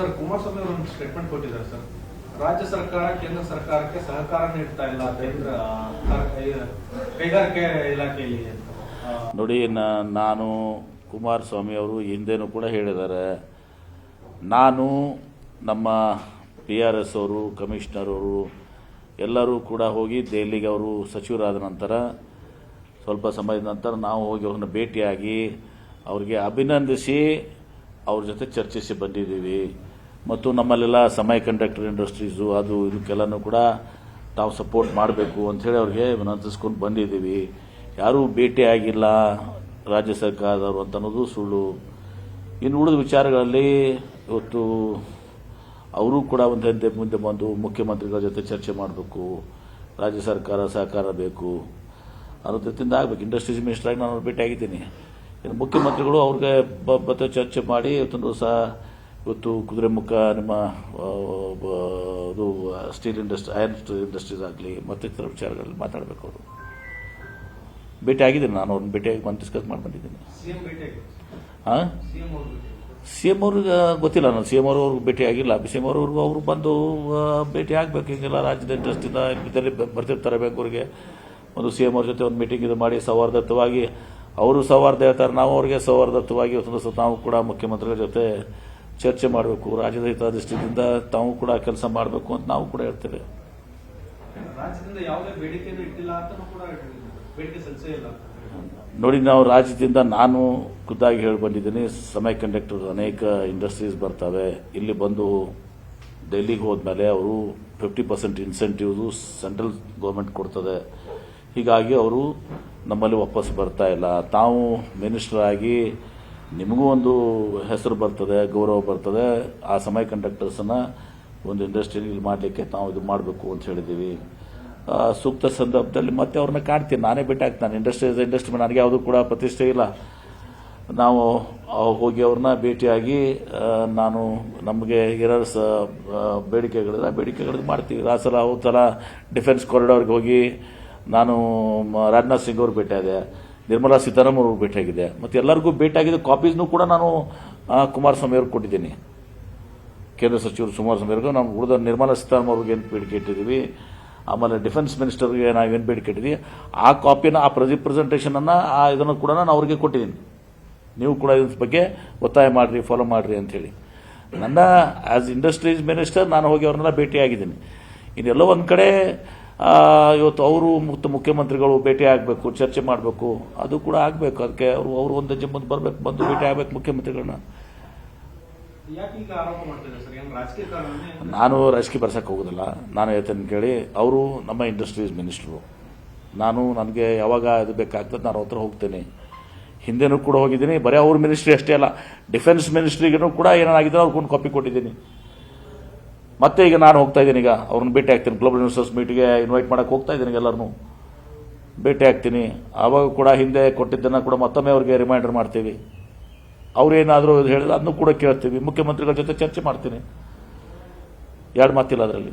Sir, Kumaraswamy ಅವರು ಒಂದು statement ಕೊಟ್ಟಿದ್ದಾರೆ ಸರ್. ರಾಜ್ಯ ಸರ್ಕಾರ, ಕೇಂದ್ರ ಸರ್ಕಾರಕ್ಕೆ ಸಹಕಾರ ನೀಡ್ತಾ ಇಲ್ಲ ಕೇಂದ್ರ ಕೈಗಾರಿಕೆ ಇಲಾಖೆಯಲ್ಲಿ ನೋಡಿ ನಾನು ಕುಮಾರಸ್ವಾಮಿ ಅವರು ಹಿಂದೇನು ಕೂಡ ಹೇಳಿದ್ದಾರೆ. ನಾನು ನಮ್ಮ ಪಿ ಆರ್ ಎಸ್ ಅವರು, ಕಮಿಷನರ್ ಅವರು, ಎಲ್ಲರೂ ಕೂಡ ಹೋಗಿ ದೆಹಲಿಗೆ ಅವರು ಸಚಿವರಾದ ನಂತರ, ಸ್ವಲ್ಪ ಸಮಯದ ನಂತರ ನಾವು ಹೋಗಿ ಅವ್ರನ್ನ ಭೇಟಿಯಾಗಿ ಅವರಿಗೆ ಅಭಿನಂದಿಸಿ ಅವ್ರ ಜೊತೆ ಚರ್ಚಿಸಿ ಬಂದಿದ್ದೀವಿ. ಮತ್ತು ನಮ್ಮಲ್ಲೆಲ್ಲ ಸಮಯ ಕಂಡಕ್ಟರ್ ಇಂಡಸ್ಟ್ರೀಸು ಅದು ಇದಕ್ಕೆಲ್ಲನೂ ಕೂಡ ತಾವು ಸಪೋರ್ಟ್ ಮಾಡಬೇಕು ಅಂಥೇಳಿ ಅವ್ರಿಗೆ ವಿನಂತಿಸ್ಕೊಂಡು ಬಂದಿದ್ದೀವಿ. ಯಾರೂ ಭೇಟಿ ಆಗಿಲ್ಲ ರಾಜ್ಯ ಸರ್ಕಾರದವರು ಅಂತ ಅನ್ನೋದು ಸುಳ್ಳು. ಇನ್ನು ಉಳಿದ ವಿಚಾರಗಳಲ್ಲಿ ಇವತ್ತು ಅವರು ಕೂಡ ಒಂದು ಹೆಜ್ಜೆ ಮುಂದೆ ಬಂದು ಮುಖ್ಯಮಂತ್ರಿಗಳ ಜೊತೆ ಚರ್ಚೆ ಮಾಡಬೇಕು. ರಾಜ್ಯ ಸರ್ಕಾರ ಸಹಕಾರ ಬೇಕು. ಅನ್ನೋ ರೀತಿಯಿಂದ ಆಗಬೇಕು ಇಂಡಸ್ಟ್ರೀಸ್ ಮಿನಿಸ್ಟರ್ ಆಗಿ ನಾನು ಭೇಟಿ ಆಗಿದ್ದೀನಿ. ಮುಖ್ಯಮಂತ್ರಿಗಳು ಅವ್ರಿಗೆ ಮತ್ತೆ ಚರ್ಚೆ ಮಾಡಿ ಇವತ್ತೊಂದು ದಿವಸ ಇವತ್ತು ಕುದುರೆಮುಖ ನಿಮ್ಮ ಅದು steel industry iron steel industries ಆಗಲಿ ಮತ್ತಿತರ ವಿಚಾರಗಳಲ್ಲಿ ಮಾತಾಡಬೇಕು ಅವರು. ಭೇಟಿ ಆಗಿದ್ದೀನಿ ನಾನು ಅವ್ರನ್ನ ಭೇಟಿಯಾಗಿ ಬಂದು ಡಿಸ್ಕಸ್ ಮಾಡಿ ಬಂದಿದ್ದೀನಿ. ಹಾಂ ಸಿ ಎಂ ಅವ್ರಿಗೆ ಗೊತ್ತಿಲ್ಲ ನಾನು ಸಿ ಎಂ ಅವ್ರಿಗೆ ಭೇಟಿ ಆಗಿಲ್ಲ. ಸಿ ಎಂ ಅವ್ರಿಗೂ ಅವರು ಬಂದು ಭೇಟಿ ಆಗಬೇಕು. ಹಿಂಗೆಲ್ಲ ರಾಜ್ಯದ ಇಂಟ್ರೆಸ್ಟಿಂದ ಬರ್ತಿರ್ತಾರೆ ಬೆಂಗಳೂರಿಗೆ. ಒಂದು ಸಿ ಎಂ ಅವ್ರ ಜೊತೆ ಒಂದು ಮೀಟಿಂಗ್ ಇದು ಮಾಡಿ ಸೌಹಾರ್ದಯುತವಾಗಿ ಅವರು ಸೌಹಾರ್ದ ಹೇಳ್ತಾರೆ ನಾವು ಅವ್ರಿಗೆ ಸೌಹಾರ್ದತ್ವವಾಗಿ ಒಂದು ನಾವು ಕೂಡ ಮುಖ್ಯಮಂತ್ರಿಗಳ ಜೊತೆ ಚರ್ಚೆ ಮಾಡಬೇಕು ರಾಜ್ಯದ ಹಿತದೃಷ್ಟಿಯಿಂದ ತಾವು ಕೂಡ ಕೆಲಸ ಮಾಡಬೇಕು ಅಂತ ನಾವು ಕೂಡ ಹೇಳ್ತೇವೆ. ನೋಡಿ ನಾವು ರಾಜ್ಯದಿಂದ ನಾನು ಖುದ್ದಾಗಿ ಹೇಳಿ ಬಂದಿದ್ದೀನಿ ಸಮಯ ಕಂಡಕ್ಟರ್ ಅನೇಕ ಇಂಡಸ್ಟ್ರೀಸ್ ಬರ್ತವೆ. ಇಲ್ಲಿ ಬಂದು ಡೆಲ್ಲಿಗೆ ಹೋದ್ಮೇಲೆ ಅವರು fifty percent incentives central government ಕೊಡ್ತದೆ. ಹೀಗಾಗಿ ಅವರು ನಮ್ಮಲ್ಲಿ ವಾಪಸ್ ಬರ್ತಾ ಇಲ್ಲ. ತಾವು ಮಿನಿಸ್ಟರ್ ಆಗಿ ನಿಮಗೂ ಒಂದು ಹೆಸರು ಬರ್ತದೆ ಗೌರವ ಬರ್ತದೆ. ಆ ಸಮಯ ಕಂಡಕ್ಟರ್ಸನ್ನು ಒಂದು ಇಂಡಸ್ಟ್ರಿಯಲ್ಲಿ ಮಾಡಲಿಕ್ಕೆ ತಾವು ಇದು ಮಾಡಬೇಕು ಅಂತ ಹೇಳಿದ್ದೀವಿ. ಸೂಕ್ತ ಸಂದರ್ಭದಲ್ಲಿ ಮತ್ತೆ ಅವ್ರನ್ನ ಕಾಡ್ತೀನಿ ನಾನೇ ಭೇಟಿ ಆಗ್ತಾನೆ ಇಂಡಸ್ಟ್ರಿ ಇಂಡಸ್ಟ್ರಿ ನನಗೆ ಯಾವುದು ಕೂಡ ಪ್ರತಿಷ್ಠೆ ಇಲ್ಲ. ನಾವು ಹೋಗಿ ಅವ್ರನ್ನ ಭೇಟಿಯಾಗಿ ನಾನು ನಮಗೆ ಇರೋ ಸ ಆ, ಬೇಡಿಕೆಗಳಿದೆ ಆ ಮಾಡ್ತೀವಿ. ಆ ಸಲ ಹೋದ ಸಲ ಡಿಫೆನ್ಸ್ ಕಾರಿಡಾರ್ಗೆ ಹೋಗಿ ನಾನು ರಾಜನಾಥ್ ಸಿಂಗ್ ಅವ್ರಿಗೆ ಭೇಟಿಯಾದೆ ನಿರ್ಮಲಾ ಸೀತಾರಾಮನ್ ಅವ್ರಿಗೆ ಭೇಟಿಯಾಗಿದೆ ಮತ್ತು ಎಲ್ಲರಿಗೂ ಭೇಟಿಯಾಗಿದ್ದ ಕಾಪೀಸ್ನೂ ಕೂಡ ನಾನು ಕುಮಾರಸ್ವಾಮಿ ಅವ್ರಿಗೆ ಕೊಟ್ಟಿದ್ದೀನಿ. ಕೇಂದ್ರ ಸಚಿವರು ಕುಮಾರಸ್ವಾಮಿ ಅವ್ರಿಗೆ ನಾವು ಉಳಿದ ನಿರ್ಮಲಾ ಸೀತಾರಾಮನ್ ಅವ್ರಿಗೆ ಏನು ಬೇಡಿಕೆ ಇಟ್ಟಿದ್ದೀವಿ ಆಮೇಲೆ ಡಿಫೆನ್ಸ್ ಮಿನಿಸ್ಟರ್ಗೆ ನಾವು ಏನು ಬೇಡಿಕೆ ಇಟ್ಟಿದ್ದೀವಿ ಆ ಕಾಪಿನ, ಆ ಪ್ರೆಸೆಂಟೇಷನನ್ನು ಆ ಇದನ್ನು ಕೂಡ ನಾನು ಅವ್ರಿಗೆ ಕೊಟ್ಟಿದ್ದೀನಿ. ನೀವು ಕೂಡ ಇದ್ರ ಬಗ್ಗೆ ಒತ್ತಾಯ ಮಾಡಿರಿ, ಫಾಲೋ ಮಾಡಿರಿ ಅಂಥೇಳಿ ನನ್ನ ಆ್ಯಸ್ ಇಂಡಸ್ಟ್ರೀಸ್ ಮಿನಿಸ್ಟರ್, ನಾನು ಹೋಗಿ ಅವ್ರನ್ನೆಲ್ಲ ಭೇಟಿಯಾಗಿದ್ದೀನಿ. ಇನ್ನೆಲ್ಲೋ ಒಂದು ಕಡೆ ಇವತ್ತು ಅವರು ಮುಕ್ತ ಮುಖ್ಯಮಂತ್ರಿಗಳು ಭೇಟಿ ಆಗಬೇಕು ಚರ್ಚೆ ಮಾಡಬೇಕು. ಅದು ಕೂಡ ಆಗಬೇಕು. ಅದಕ್ಕೆ ಅವರು ಅವರು ಒಂದು ಹೆಜ್ಜೆ ಮುಂದೆ ಬರಬೇಕು ಬಂದು ಭೇಟಿ ಆಗಬೇಕು ಮುಖ್ಯಮಂತ್ರಿಗಳನ್ನ. ನಾನು ರಾಜಕೀಯ ಬರ್ಸಕ್ಕೆ ಹೋಗೋದಿಲ್ಲ. ನಾನು ಹೇಳ್ತೇನೆ ಕೇಳಿ ಅವರು ನಮ್ಮ ಇಂಡಸ್ಟ್ರೀಸ್ ಮಿನಿಸ್ಟ್ರು. ನಾನು ನನಗೆ ಯಾವಾಗ ಇದು ಬೇಕಾಗ್ತದೆ ನಾನು ಅವ್ರ ಹತ್ರ ಹೋಗ್ತೇನೆ. ಹಿಂದೆನೂ ಕೂಡ ಹೋಗಿದ್ದೀನಿ. ಬರೀ ಅವ್ರ ಮಿನಿಸ್ಟ್ರಿ ಅಷ್ಟೇ ಅಲ್ಲ ಡಿಫೆನ್ಸ್ ಮಿನಿಸ್ಟ್ರಿಗೂ ಕೂಡ ಏನಾಗಿದೆ ಅವ್ರಿಗೊಂದು ಕಾಪಿ ಕೊಟ್ಟಿದ್ದೀನಿ. ಮತ್ತೆ ಈಗ ನಾನು ಹೋಗ್ತಾ ಇದ್ದೀನಿ, ಈಗ ಅವ್ರನ್ನ ಭೇಟಿ ಆಗ್ತೀನಿ. ಗ್ಲೋಬಲ್ ಇನ್ವೆಸ್ಟರ್ಸ್ ಮೀಟಿಗೆ ಇನ್ವೈಟ್ ಮಾಡೋಕೆ ಹೋಗ್ತಾ ಇದ್ದೀನಿ ಎಲ್ಲರನ್ನೂ. ಭೇಟಿ ಆಗ್ತೀನಿ. ಆವಾಗ ಕೂಡ ಹಿಂದೆ ಕೊಟ್ಟಿದ್ದನ್ನು ಕೂಡ ಮತ್ತೊಮ್ಮೆ ಅವ್ರಿಗೆ ರಿಮೈಂಡರ್ ಮಾಡ್ತೀವಿ. ಅವ್ರೇನಾದರೂ ಹೇಳಿದ್ರೆ ಅದನ್ನು ಕೂಡ ಕೇಳ್ತೀವಿ. ಮುಖ್ಯಮಂತ್ರಿಗಳ ಜೊತೆ ಚರ್ಚೆ ಮಾಡ್ತೀನಿ. ಎರಡು ಮಾತಿಲ್ಲ ಅದರಲ್ಲಿ.